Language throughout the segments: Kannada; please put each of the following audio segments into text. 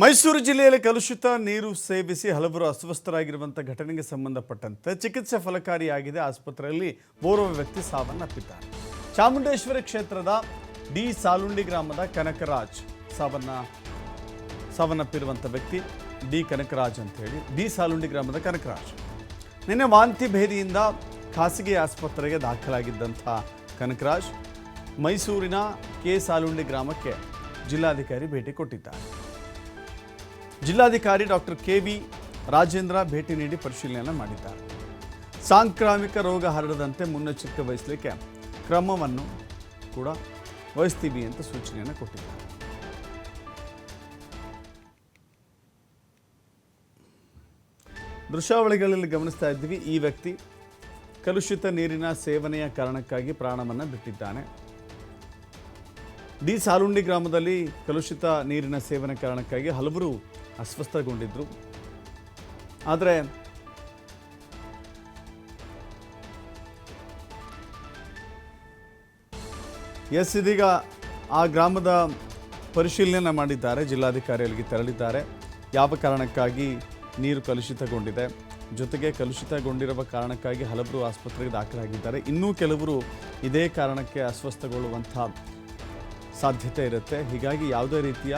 ಮೈಸೂರು ಜಿಲ್ಲೆಯಲ್ಲಿ ಕಲುಷಿತ ನೀರು ಸೇವಿಸಿ ಹಲವರು ಅಸ್ವಸ್ಥರಾಗಿರುವಂಥ ಘಟನೆಗೆ ಸಂಬಂಧಪಟ್ಟಂತೆ ಚಿಕಿತ್ಸೆ ಫಲಕಾರಿಯಾಗಿದೆ. ಆಸ್ಪತ್ರೆಯಲ್ಲಿ ಓರ್ವ ವ್ಯಕ್ತಿ ಸಾವನ್ನಪ್ಪಿದ್ದಾರೆ ಚಾಮುಂಡೇಶ್ವರಿ ಕ್ಷೇತ್ರದ ಡಿ ಸಾಲುಂಡಿ ಗ್ರಾಮದ ಕನಕರಾಜ್ ಸಾವನ್ನ, ಸಾವನ್ನಪ್ಪಿರುವಂಥ ವ್ಯಕ್ತಿ ಡಿ ಕನಕರಾಜ್ ಅಂತ ಹೇಳಿ, ಡಿ ಸಾಲುಂಡಿ ಗ್ರಾಮದ ಕನಕರಾಜ್. ನಿನ್ನೆ ವಾಂತಿ ಭೇದಿಯಿಂದ ಖಾಸಗಿ ಆಸ್ಪತ್ರೆಗೆ ದಾಖಲಾಗಿದ್ದಂಥ ಕನಕರಾಜ್ ಮೈಸೂರಿನ ಕೆ ಸಾಲುಂಡಿ ಗ್ರಾಮಕ್ಕೆ ಜಿಲ್ಲಾಧಿಕಾರಿ ಭೇಟಿ ಕೊಟ್ಟಿದ್ದಾರೆ. ಜಿಲ್ಲಾಧಿಕಾರಿ ಡಾಕ್ಟರ್ ಕೆ ವಿ ರಾಜೇಂದ್ರ ಭೇಟಿ ನೀಡಿ ಪರಿಶೀಲನೆ ಮಾಡಿದ್ದಾರೆ. ಸಾಂಕ್ರಾಮಿಕ ರೋಗ ಹರಡದಂತೆ ಮುನ್ನೆಚ್ಚರಿಕೆ ವಹಿಸಲಿಕ್ಕೆ ಕ್ರಮವನ್ನು ಕೂಡ ವಹಿಸ್ತೀವಿ ಅಂತ ಸೂಚನೆಯನ್ನು ಕೊಟ್ಟಿದ್ದಾರೆ. ದೃಶ್ಯಾವಳಿಗಳಲ್ಲಿ ಗಮನಿಸ್ತಾ ಇದ್ದೀವಿ, ಈ ವ್ಯಕ್ತಿ ಕಲುಷಿತ ನೀರಿನ ಸೇವನೆಯ ಕಾರಣಕ್ಕಾಗಿ ಪ್ರಾಣವನ್ನು ಬಿಟ್ಟಿದ್ದಾನೆ. ಡಿ ಸಾಲುಂಡಿ ಗ್ರಾಮದಲ್ಲಿ ಕಲುಷಿತ ನೀರಿನ ಸೇವನೆ ಕಾರಣಕ್ಕಾಗಿ ಹಲವರು ಅಸ್ವಸ್ಥಗೊಂಡಿದ್ದರು ಆದರೆ ಎಸ್ ಇದೀಗ ಆ ಗ್ರಾಮದ ಪರಿಶೀಲನೆ ಮಾಡಿದ್ದಾರೆ ಜಿಲ್ಲಾಧಿಕಾರಿ ಅಲ್ಲಿಗೆ ತೆರಳಿದ್ದಾರೆ. ಯಾವ ಕಾರಣಕ್ಕಾಗಿ ನೀರು ಕಲುಷಿತಗೊಂಡಿದೆ? ಜೊತೆಗೆ ಕಲುಷಿತಗೊಂಡಿರುವ ಕಾರಣಕ್ಕಾಗಿ ಹಲವರು ಆಸ್ಪತ್ರೆಗೆ ದಾಖಲಾಗಿದ್ದಾರೆ. ಇನ್ನೂ ಕೆಲವರು ಇದೇ ಕಾರಣಕ್ಕೆ ಅಸ್ವಸ್ಥಗೊಳ್ಳುವಂಥ ಸಾಧ್ಯತೆ ಇರುತ್ತೆ. ಹೀಗಾಗಿ ಯಾವುದೇ ರೀತಿಯ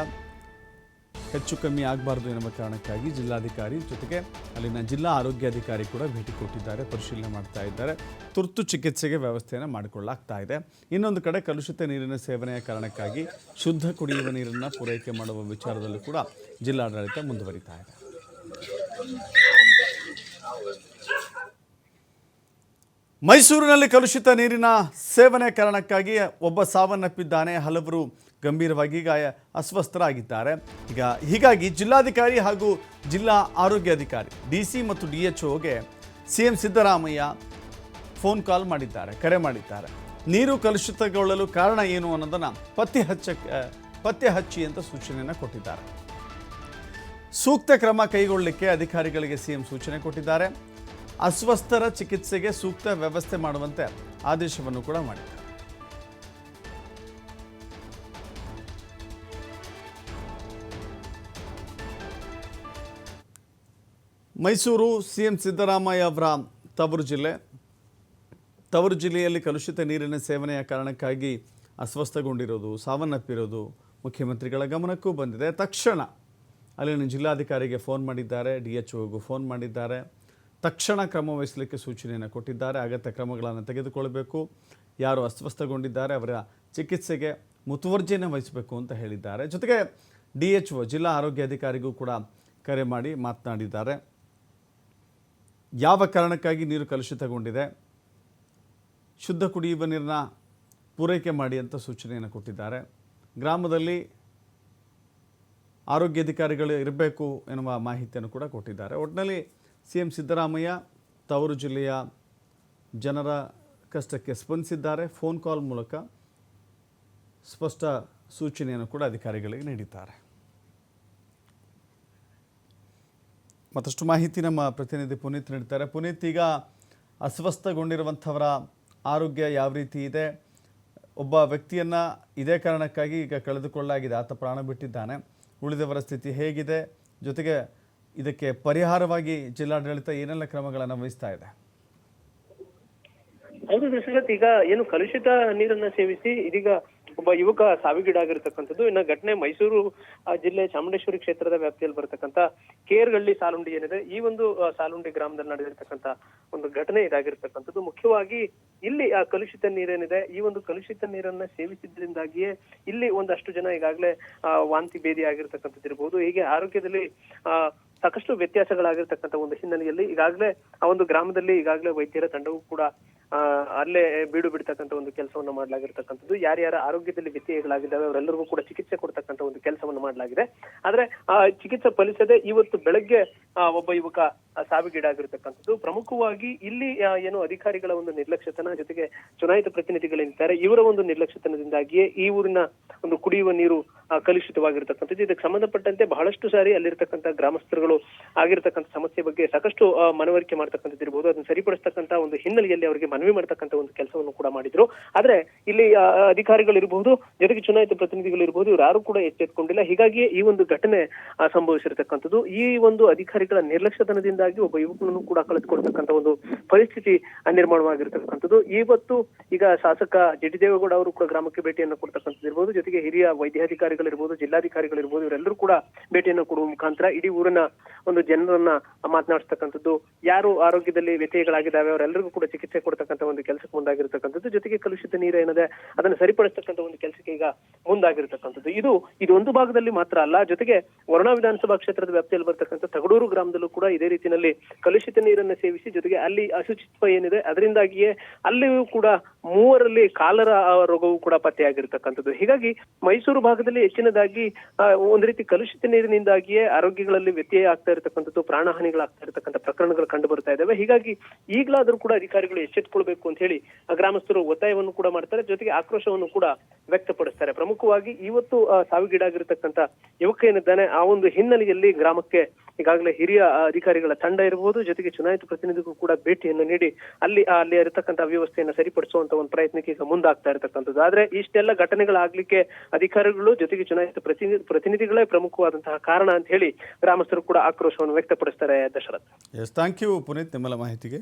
ಹೆಚ್ಚು ಕಮ್ಮಿ ಆಗಬಾರ್ದು ಎನ್ನುವ ಕಾರಣಕ್ಕಾಗಿ ಜಿಲ್ಲಾಧಿಕಾರಿ ಜೊತೆಗೆ ಅಲ್ಲಿನ ಜಿಲ್ಲಾ ಆರೋಗ್ಯಾಧಿಕಾರಿ ಕೂಡ ಭೇಟಿ ಕೊಟ್ಟಿದ್ದಾರೆ, ಪರಿಶೀಲನೆ ಮಾಡ್ತಾ ಇದ್ದಾರೆ. ತುರ್ತು ಚಿಕಿತ್ಸೆಗೆ ವ್ಯವಸ್ಥೆಯನ್ನು ಮಾಡಿಕೊಳ್ಳಲಾಗ್ತಾ ಇದೆ. ಇನ್ನೊಂದು ಕಡೆ ಕಲುಷಿತ ನೀರಿನ ಸೇವನೆಯ ಕಾರಣಕ್ಕಾಗಿ ಶುದ್ಧ ಕುಡಿಯುವ ನೀರನ್ನು ಪೂರೈಕೆ ಮಾಡುವ ವಿಚಾರದಲ್ಲೂ ಕೂಡ ಜಿಲ್ಲಾಡಳಿತ ಮುಂದುವರಿತಾ ಇದೆ. ಮೈಸೂರಿನಲ್ಲಿ ಕಲುಷಿತ ನೀರಿನ ಸೇವನೆ ಕಾರಣಕ್ಕಾಗಿ ಒಬ್ಬ ಸಾವನ್ನಪ್ಪಿದ್ದಾನೆ. ಹಲವರು ಗಂಭೀರವಾಗಿ ಗಾಯ ಅಸ್ವಸ್ಥರಾಗಿದ್ದಾರೆ. ಈಗ ಹೀಗಾಗಿ ಜಿಲ್ಲಾಧಿಕಾರಿ ಹಾಗೂ ಜಿಲ್ಲಾ ಆರೋಗ್ಯಾಧಿಕಾರಿ ಡಿ ಸಿ ಮತ್ತು D H ಒಗೆ C M Siddaramaiah phone call ಮಾಡಿದ್ದಾರೆ, ಕರೆ ಮಾಡಿದ್ದಾರೆ. ನೀರು ಕಲುಷಿತಗೊಳ್ಳಲು ಕಾರಣ ಏನು ಅನ್ನೋದನ್ನು ಪತ್ತೆ ಹಚ್ಚಕ್ಕೆ ಪತ್ತೆ ಹಚ್ಚಿ ಅಂತ ಸೂಚನೆಯನ್ನು ಕೊಟ್ಟಿದ್ದಾರೆ. ಸೂಕ್ತ ಕ್ರಮ ಕೈಗೊಳ್ಳಲಿಕ್ಕೆ ಅಧಿಕಾರಿಗಳಿಗೆ ಸಿಎಂ ಸೂಚನೆ ಕೊಟ್ಟಿದ್ದಾರೆ. ಅಸ್ವಸ್ಥರ ಚಿಕಿತ್ಸೆಗೆ ಸೂಕ್ತ ವ್ಯವಸ್ಥೆ ಮಾಡುವಂತೆ ಆದೇಶವನ್ನು ಕೂಡ ಮಾಡಿದ್ದಾರೆ. ಮೈಸೂರು ಸಿ ಎಂ ಸಿದ್ದರಾಮಯ್ಯ ಅವರ ತವರು ಜಿಲ್ಲೆ. ತವರು ಜಿಲ್ಲೆಯಲ್ಲಿ ಕಲುಷಿತ ನೀರಿನ ಸೇವನೆಯ ಕಾರಣಕ್ಕಾಗಿ ಅಸ್ವಸ್ಥಗೊಂಡಿರೋದು, ಸಾವನ್ನಪ್ಪಿರೋದು ಮುಖ್ಯಮಂತ್ರಿಗಳ ಗಮನಕ್ಕೂ ಬಂದಿದೆ. ತಕ್ಷಣ ಅಲ್ಲಿನ ಜಿಲ್ಲಾಧಿಕಾರಿಗೆ ಫೋನ್ ಮಾಡಿದ್ದಾರೆ, ಡಿ ಎಚ್ ಒಗೂ ಫೋನ್ ಮಾಡಿದ್ದಾರೆ. ತಕ್ಷಣ ಕ್ರಮ ವಹಿಸಲಿಕ್ಕೆ ಸೂಚನೆಯನ್ನು ಕೊಟ್ಟಿದ್ದಾರೆ. ಅಗತ್ಯ ಕ್ರಮಗಳನ್ನು ತೆಗೆದುಕೊಳ್ಳಬೇಕು ಯಾರು ಅಸ್ವಸ್ಥಗೊಂಡಿದ್ದಾರೆ ಅವರ ಚಿಕಿತ್ಸೆಗೆ ಮುತುವರ್ಜಿಯನ್ನು ವಹಿಸಬೇಕು ಅಂತ ಹೇಳಿದ್ದಾರೆ. ಜೊತೆಗೆ ಡಿ ಎಚ್ ಒ ಜಿಲ್ಲಾ ಆರೋಗ್ಯಾಧಿಕಾರಿಗೂ ಕೂಡ ಕರೆ ಮಾಡಿ ಮಾತನಾಡಿದ್ದಾರೆ. ಯಾವ ಕಾರಣಕ್ಕಾಗಿ ನೀರು ಕಲುಷಿತಗೊಂಡಿದೆ ಶುದ್ಧ ಕುಡಿಯುವ ನೀರನ್ನ ಪೂರೈಕೆ ಮಾಡಿ ಅಂತ ಸೂಚನೆಯನ್ನು ಕೊಟ್ಟಿದ್ದಾರೆ. ಗ್ರಾಮದಲ್ಲಿ ಆರೋಗ್ಯಾಧಿಕಾರಿಗಳು ಇರಬೇಕು ಎನ್ನುವ ಮಾಹಿತಿಯನ್ನು ಕೂಡ ಕೊಟ್ಟಿದ್ದಾರೆ. ಒಟ್ಟಿನಲ್ಲಿ ಸಿ ಎಂ ಸಿದ್ದರಾಮಯ್ಯ ತವರು ಜಿಲ್ಲೆಯ ಜನರ ಕಷ್ಟಕ್ಕೆ ಸ್ಪಂದಿಸಿದ್ದಾರೆ. ಫೋನ್ ಕಾಲ್ ಮೂಲಕ ಸ್ಪಷ್ಟ ಸೂಚನೆಯನ್ನು ಕೂಡ ಅಧಿಕಾರಿಗಳಿಗೆ ನೀಡಿದ್ದಾರೆ. ಮತ್ತಷ್ಟು ಮಾಹಿತಿ ನಮ್ಮ ಪ್ರತಿನಿಧಿ ಪುನೀತ್ ನೀಡ್ತಾರೆ. ಪುನೀತ್, ಈಗ ಅಸ್ವಸ್ಥಗೊಂಡಿರುವಂಥವರ ಆರೋಗ್ಯ ಯಾವ ರೀತಿ ಇದೆ? ಒಬ್ಬ ವ್ಯಕ್ತಿಯನ್ನು ಇದೇ ಕಾರಣಕ್ಕಾಗಿ ಈಗ ಕಳೆದುಕೊಳ್ಳಲಾಗಿದೆ. ಆತ ಪ್ರಾಣ ಬಿಟ್ಟಿದ್ದಾನೆ. ಉಳಿದವರ ಸ್ಥಿತಿ ಹೇಗಿದೆ? ಜೊತೆಗೆ ಇದಕ್ಕೆ ಪರಿಹಾರವಾಗಿ ಜಿಲ್ಲಾಡಳಿತ ಏನೆಲ್ಲ ಕ್ರಮಗಳನ್ನು ವಹಿಸ್ತಾ ಇದೆ? ಹೌದು ದಶರಥ್ ಈಗ ಏನು ಕಲುಷಿತ ನೀರನ್ನ ಸೇವಿಸಿ ಇದೀಗ ಒಬ್ಬ ಯುವಕ ಸಾವಿಗೀಡಾಗಿರ್ತಕ್ಕಂಥದ್ದು. ಇನ್ನ ಘಟನೆ ಮೈಸೂರು ಜಿಲ್ಲೆ ಚಾಮುಂಡೇಶ್ವರಿ ಕ್ಷೇತ್ರದ ವ್ಯಾಪ್ತಿಯಲ್ಲಿ ಬರತಕ್ಕಂತ ಕೇರ್ಗಳ್ಳಿ ಸಾಲುಂಡಿ ಏನಿದೆ, ಈ ಒಂದು ಸಾಲುಂಡಿ ಗ್ರಾಮದಲ್ಲಿ ನಡೆದಿರ್ತಕ್ಕಂಥ ಒಂದು ಘಟನೆ ಇದಾಗಿರ್ತಕ್ಕಂಥದ್ದು. ಮುಖ್ಯವಾಗಿ ಇಲ್ಲಿ, ಆ, ಕಲುಷಿತ ನೀರೇನಿದೆ, ಈ ಒಂದು ಕಲುಷಿತ ನೀರನ್ನ ಸೇವಿಸಿದ್ರಿಂದಾಗಿಯೇ ಇಲ್ಲಿ ಒಂದಷ್ಟು ಜನ ಈಗಾಗಲೇ ವಾಂತಿ ಭೇದಿ ಆಗಿರ್ತಕ್ಕಂಥದ್ದು ಇರಬಹುದು ಹೀಗೆ ಆರೋಗ್ಯದಲ್ಲಿ, ಆ, ಸಾಕಷ್ಟು ವ್ಯತ್ಯಾಸಗಳಾಗಿರ್ತಕ್ಕಂಥ ಒಂದು ಹಿನ್ನೆಲೆಯಲ್ಲಿ ಈಗಾಗಲೇ ಆ ಒಂದು ಗ್ರಾಮದಲ್ಲಿ ಈಗಾಗಲೇ ವೈದ್ಯರ ತಂಡವು ಕೂಡ ಅಲ್ಲೇ ಬೀಡು ಬಿಡ್ತಕ್ಕಂಥ ಒಂದು ಕೆಲಸವನ್ನ ಮಾಡಲಾಗಿರ್ತಕ್ಕಂಥದ್ದು. ಯಾರ್ಯಾರ ಆರೋಗ್ಯದಲ್ಲಿ ವ್ಯತ್ಯಯಗಳಾಗಿದ್ದಾವೆ ಅವರೆಲ್ಲರಿಗೂ ಕೂಡ ಚಿಕಿತ್ಸೆ ಕೊಡ್ತಕ್ಕಂಥ ಒಂದು ಕೆಲಸವನ್ನು ಮಾಡಲಾಗಿದೆ. ಆದ್ರೆ, ಆ, ಚಿಕಿತ್ಸೆ ಫಲಿಸದೆ ಇವತ್ತು ಬೆಳಗ್ಗೆ ಒಬ್ಬ ಯುವಕ ಸಾವಿಗೀಡಾಗಿರ್ತಕ್ಕಂಥದ್ದು. ಪ್ರಮುಖವಾಗಿ ಇಲ್ಲಿ ಏನು ಅಧಿಕಾರಿಗಳ ಒಂದು ನಿರ್ಲಕ್ಷ್ಯತನ ಜೊತೆಗೆ ಚುನಾಯಿತ ಪ್ರತಿನಿಧಿಗಳೇನಿದ್ದಾರೆ ಇವರ ಒಂದು ನಿರ್ಲಕ್ಷ್ಯತನದಿಂದಾಗಿಯೇ ಈ ಊರಿನ ಒಂದು ಕುಡಿಯುವ ನೀರು ಕಲುಷಿತವಾಗಿರ್ತಕ್ಕಂಥದ್ದು. ಇದಕ್ಕೆ ಸಂಬಂಧಪಟ್ಟಂತೆ ಬಹಳಷ್ಟು ಸಾರಿ ಅಲ್ಲಿರ್ತಕ್ಕಂಥ ಗ್ರಾಮಸ್ಥರುಗಳು ಆಗಿರ್ತಕ್ಕಂಥ ಸಮಸ್ಯೆ ಬಗ್ಗೆ ಸಾಕಷ್ಟು ಮನವರಿಕೆ ಮಾಡ್ತಕ್ಕಂಥದ್ದು ಇರಬಹುದು ಅದನ್ನು ಸರಿಪಡಿಸ್ತಕ್ಕಂಥ ಒಂದು ಹಿನ್ನೆಲೆಯಲ್ಲಿ ಅವರಿಗೆ ಮನವಿ ಮಾಡ್ತಕ್ಕಂಥ ಒಂದು ಕೆಲಸವನ್ನು ಕೂಡ ಮಾಡಿದ್ರು. ಆದ್ರೆ ಇಲ್ಲಿ ಅಧಿಕಾರಿಗಳು ಇರಬಹುದು ಜೊತೆಗೆ ಚುನಾಯಿತ ಪ್ರತಿನಿಧಿಗಳು ಇರಬಹುದು ಯಾರು ಕೂಡ ಎಚ್ಚೆತ್ಕೊಂಡಿಲ್ಲ. ಹೀಗಾಗಿ ಈ ಒಂದು ಘಟನೆ ಸಂಭವಿಸಿರತಕ್ಕಂಥದ್ದು. ಈ ಒಂದು ಅಧಿಕಾರಿಗಳ ನಿರ್ಲಕ್ಷ್ಯತನದಿಂದಾಗಿ ಒಬ್ಬ ಯುವಕನನ್ನು ಕೂಡ ಕಳೆದುಕೊಳ್ತಕ್ಕಂಥ ಒಂದು ಪರಿಸ್ಥಿತಿ ನಿರ್ಮಾಣವಾಗಿರ್ತಕ್ಕಂಥದ್ದು. ಇವತ್ತು ಈಗ ಶಾಸಕ ಜಿ ದೇವೇಗೌಡ ಅವರು ಕೂಡ ಗ್ರಾಮಕ್ಕೆ ಭೇಟಿಯನ್ನು ಕೊಡ್ತಕ್ಕಂಥದ್ದು ಇರಬಹುದು ಜೊತೆಗೆ ಹಿರಿಯ ವೈದ್ಯಾಧಿಕಾರಿಗಳಿರ್ಬೋದು ಜಿಲ್ಲಾಧಿಕಾರಿಗಳಿರ್ಬೋದು ಇವರೆಲ್ಲರೂ ಕೂಡ ಭೇಟಿಯನ್ನು ಕೊಡುವ ಮುಖಾಂತರ ಇಡೀ ಊರಿನ ಒಂದು ಜನರನ್ನ ಮಾತನಾಡಿಸ್ತಕ್ಕಂಥದ್ದು, ಯಾರು ಆರೋಗ್ಯದಲ್ಲಿ ವ್ಯತ್ಯಯಗಳಾಗಿದ್ದಾವೆ ಅವರೆಲ್ಲರಿಗೂ ಕೂಡ ಚಿಕಿತ್ಸೆ ಕೊಡ್ತಕ್ಕಂಥ ಒಂದು ಕೆಲಸಕ್ಕೆ ಮುಂದಾಗಿರ್ತಕ್ಕಂಥದ್ದು, ಜೊತೆಗೆ ಕಲುಷಿತ ನೀರು ಏನಿದೆ, ಅದನ್ನು ಸರಿಪಡಿಸ್ತಕ್ಕಂಥ ಒಂದು ಕೆಲಸಕ್ಕೆ ಈಗ ಮುಂದಾಗಿರ್ತಕ್ಕಂಥದ್ದು. ಇದು ಇದು ಒಂದು ಭಾಗದಲ್ಲಿ ಮಾತ್ರ ಅಲ್ಲ, ಜೊತೆಗೆ ವರುಣಾ ವಿಧಾನಸಭಾ ಕ್ಷೇತ್ರದ ವ್ಯಾಪ್ತಿಯಲ್ಲಿ ಬರ್ತಕ್ಕಂಥ ತಗಡೂರು ಗ್ರಾಮದಲ್ಲೂ ಕೂಡ ಇದೇ ರೀತಿಯಲ್ಲಿ ಕಲುಷಿತ ನೀರನ್ನು ಸೇವಿಸಿ, ಜೊತೆಗೆ ಅಲ್ಲಿ ಅಶುಚಿತ್ವ ಏನಿದೆ, ಅದರಿಂದಾಗಿಯೇ ಅಲ್ಲಿಯೂ ಕೂಡ ಮೂವರಲ್ಲಿ ಕಾಲರ ರೋಗವೂ ಕೂಡ ಪತ್ತೆಯಾಗಿರ್ತಕ್ಕಂಥದ್ದು. ಹೀಗಾಗಿ ಮೈಸೂರು ಭಾಗದಲ್ಲಿ ಹೆಚ್ಚಿನದಾಗಿ ಒಂದು ರೀತಿ ಕಲುಷಿತ ನೀರಿನಿಂದಾಗಿಯೇ ಆರೋಗ್ಯಗಳಲ್ಲಿ ವ್ಯತ್ಯಯ ಆಗ್ತಾ ಇರತಕ್ಕಂಥದ್ದು, ಪ್ರಾಣಹಾನಿಗಳಾಗ್ತಾ ಇರತಕ್ಕಂಥ ಪ್ರಕರಣಗಳು ಕಂಡು ಬರ್ತಾ ಇದ್ದಾವೆ. ಹೀಗಾಗಿ ಈಗಲಾದ್ರೂ ಕೂಡ ಅಧಿಕಾರಿಗಳು ಎಚ್ಚೆತ್ತುಕೊಳ್ಬೇಕು ಅಂತ ಹೇಳಿ ಗ್ರಾಮಸ್ಥರು ಒತ್ತಾಯವನ್ನು ಕೂಡ ಮಾಡ್ತಾರೆ. ಜೊತೆಗೆ ಆಕ್ರೋಶವನ್ನು ಕೂಡ ವ್ಯಕ್ತಪಡಿಸ್ತಾರೆ. ಪ್ರಮುಖವಾಗಿ ಇವತ್ತು ಸಾವಿಗೀಡಾಗಿರ್ತಕ್ಕಂಥ ಯುವಕ ಏನಿದ್ದಾನೆ, ಆ ಒಂದು ಹಿನ್ನೆಲೆಯಲ್ಲಿ ಗ್ರಾಮಕ್ಕೆ ಈಗಾಗಲೇ ಹಿರಿಯ ಅಧಿಕಾರಿಗಳ ತಂಡ ಇರಬಹುದು, ಜೊತೆಗೆ ಚುನಾಯಿತ ಪ್ರತಿನಿಧಿಗೂ ಕೂಡ ಭೇಟಿಯನ್ನು ನೀಡಿ ಅಲ್ಲಿ ಅಲ್ಲಿ ಇರತಕ್ಕಂಥ ವ್ಯವಸ್ಥೆಯನ್ನು ಸರಿಪಡಿಸುವಂತ ಒಂದು ಪ್ರಯತ್ನಕ್ಕೆ ಈಗ ಮುಂದಾಗ್ತಾ ಇರತಕ್ಕಂಥದ್ದು. ಆದ್ರೆ ಇಷ್ಟೆಲ್ಲ ಘಟನೆಗಳಾಗ್ಲಿಕ್ಕೆ ಅಧಿಕಾರಿಗಳು, ಜೊತೆಗೆ ಚುನಾಯಿತ ಪ್ರತಿನಿಧಿ ಪ್ರತಿನಿಧಿಗಳೇ ಪ್ರಮುಖವಾದಂತಹ ಕಾರಣ ಅಂತ ಹೇಳಿ ಗ್ರಾಮಸ್ಥರು ಕೂಡ ಆಕ್ರೋಶವನ್ನು ವ್ಯಕ್ತಪಡಿಸ್ತಾರೆ ದಶರಥ್. ಥ್ಯಾಂಕ್ ಯು ಪುನೀತ್ ನಿಮ್ಮಲ್ಲ ಮಾಹಿತಿಗೆ.